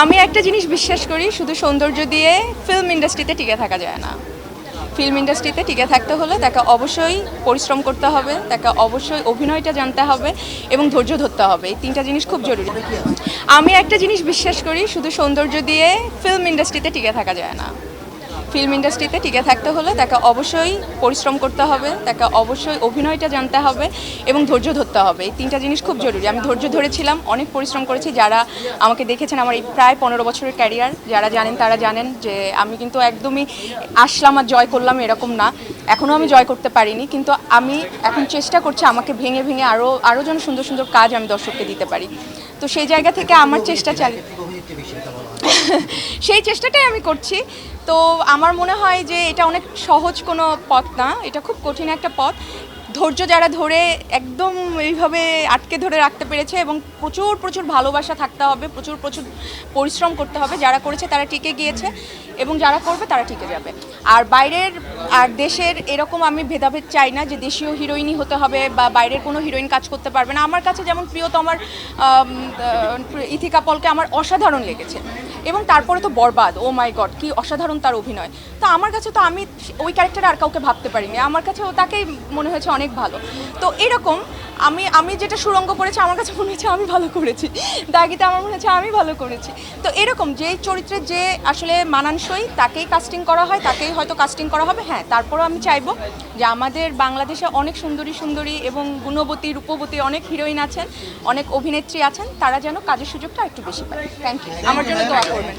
আমি একটা জিনিস বিশ্বাস করি শুধু সৌন্দর্য দিয়ে ফিল্ম ইন্ডাস্ট্রিতে টিকে থাকা যায় না। ফিল্ম ইন্ডাস্ট্রিতে টিকে থাকতে হলে তাকে অবশ্যই পরিশ্রম করতে হবে তাকে অবশ্যই অভিনয়টা জানতে হবে এবং ধৈর্য ধরতে হবে। এই তিনটা জিনিস খুব জরুরি। আমি একটা জিনিস বিশ্বাস করি শুধু সৌন্দর্য দিয়ে ফিল্ম ইন্ডাস্ট্রিতে টিকে থাকা যায় না। ফিল্ম ইন্ডাস্ট্রিতে টিকে থাকতে হলে তাকে অবশ্যই পরিশ্রম করতে হবে, তাকে অবশ্যই অভিনয়টা জানতে হবে এবং ধৈর্য ধরতে হবে। এই তিনটা জিনিস খুব জরুরি। আমি ধৈর্য ধরেছিলাম, অনেক পরিশ্রম করেছি। যারা আমাকে দেখেছেন আমার এই প্রায় পনেরো বছরের ক্যারিয়ার যারা জানেন তারা জানেন যে আমি কিন্তু একদমই আসলাম আর জয় করলাম এরকম না। এখনও আমি জয় করতে পারিনি, কিন্তু আমি এখন চেষ্টা করছি আমাকে ভেঙে ভেঙে আরও আরও যেন সুন্দর সুন্দর কাজ আমি দর্শককে দিতে পারি। তো সেই জায়গা থেকে আমার চেষ্টা চালিয়ে সেই চেষ্টাটাই আমি করছি। তো আমার মনে হয় যে এটা অনেক সহজ কোনো পথ না, এটা খুব কঠিন একটা পথ। ধৈর্য যারা ধরে একদম এইভাবে আটকে ধরে রাখতে পেরেছে এবং প্রচুর প্রচুর ভালোবাসা থাকতে হবে, প্রচুর প্রচুর পরিশ্রম করতে হবে, যারা করেছে তারা টিকে গিয়েছে। এবং যারা করবে তারা টিকে যাবে। আর বাইরের, আর দেশের এরকম আমি ভেদাভেদ চাই না যে দেশীয় হিরোইনই হতে হবে বা বাইরের কোনো হিরোইন কাজ করতে পারবে না। আমার কাছে যেমন প্রিয়তমার ইথিকা পলকে আমার অসাধারণ লেগেছে। এবং তারপরে তো বরবাদ, ও মাই গড, কি অসাধারণ তার অভিনয়। তো আমার কাছে তো আমি ওই ক্যারেক্টারে আর কাউকে ভাবতে পারিনি। আমার কাছে তাকেই মনে হয়েছে অনেক ভালো। তো এরকম আমি আমি যেটা সুরঙ্গ করেছি, আমার কাছে মনে হচ্ছে আমি ভালো করেছি। দাগিতে আমার মনে হচ্ছে আমি ভালো করেছি। তো এরকম যেই চরিত্রে যে আসলে মানানসই, তাকেই কাস্টিং করা হয়, তাকেই হয়তো কাস্টিং করা হবে। হ্যাঁ তারপরেও আমি চাইব যে আমাদের বাংলাদেশে অনেক সুন্দরী সুন্দরী এবং গুণবতী, রূপবতী অনেক হিরোইন আছেন, অনেক অভিনেত্রী আছেন, তারা যেন কাজের সুযোগটা একটু বেশি পায়। থ্যাংক ইউ আমার জন্য দোয়া করবেন।